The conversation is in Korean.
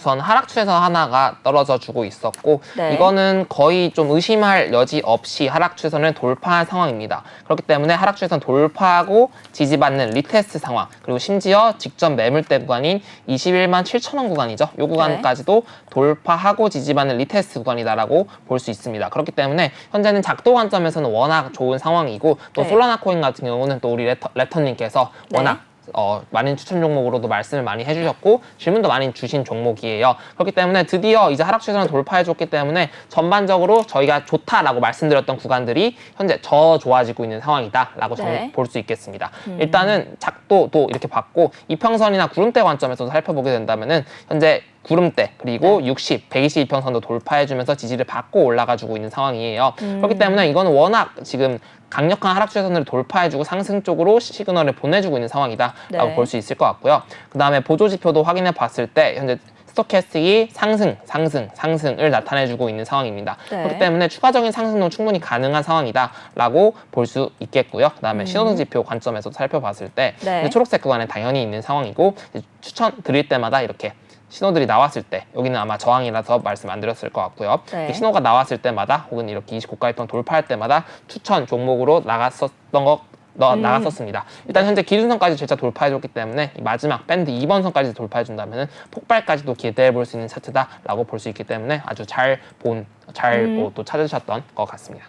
우선 하락추에서 하나가 떨어져 주고 있었고 네. 이거는 거의 좀 의심할 여지 없이 하락추선을 돌파한 상황입니다. 그렇기 때문에 하락추선 돌파하고 지지받는 리테스트 상황 그리고 심지어 직전 매물대 구간인 21만 7천 원 구간이죠. 이 구간까지도 돌파하고 지지받는 리테스트 구간이다라고 볼 수 있습니다. 그렇기 때문에 현재는 작도 관점에서는 워낙 좋은 상황이고 또 네. 솔라나 코인 같은 경우는 또 우리 레터, 레터님께서 네. 워낙 어, 많은 추천 종목으로도 말씀을 많이 해주셨고 질문도 많이 주신 종목이에요. 그렇기 때문에 드디어 이제 하락 추세를 돌파해줬기 때문에 전반적으로 저희가 좋다라고 말씀드렸던 구간들이 현재 저 좋아지고 있는 상황이다라고 네. 볼수 있겠습니다. 일단은 작도도 이렇게 봤고 이평선이나 구름대 관점에서도 살펴보게 된다면은 현재 구름대 그리고 60, 122평선도 돌파해주면서 지지를 받고 올라가주고 있는 상황이에요. 그렇기 때문에 이거는 워낙 지금 강력한 하락 추세선을 돌파해주고 상승 쪽으로 시그널을 보내주고 있는 상황이다라고 네. 볼수 있을 것 같고요. 그 다음에 보조 지표도 확인해 봤을 때 현재 스토캐스틱이 상승, 상승, 상승을 나타내주고 있는 상황입니다. 네. 그렇기 때문에 추가적인 상승도 충분히 가능한 상황이다라고 볼 수 있겠고요. 그 다음에 신호등 지표 관점에서 살펴봤을 때 음. 네. 초록색 구간에 당연히 있는 상황이고 추천 드릴 때마다 이렇게 신호들이 나왔을 때 여기는 아마 저항이라서 말씀 안 드렸을 것 같고요. 네. 이 신호가 나왔을 때마다 혹은 이렇게 29가입평 돌파할 때마다 추천 종목으로 나갔었던 거 너, 음. 나갔었습니다. 일단 현재 기준선까지 진짜 돌파해줬기 때문에 이 마지막 밴드 2번 선까지 돌파해준다면 폭발까지도 기대해 볼 수 있는 차트다라고 볼 수 있기 때문에 아주 잘 본, 잘 음. 뭐또 찾으셨던 것 같습니다.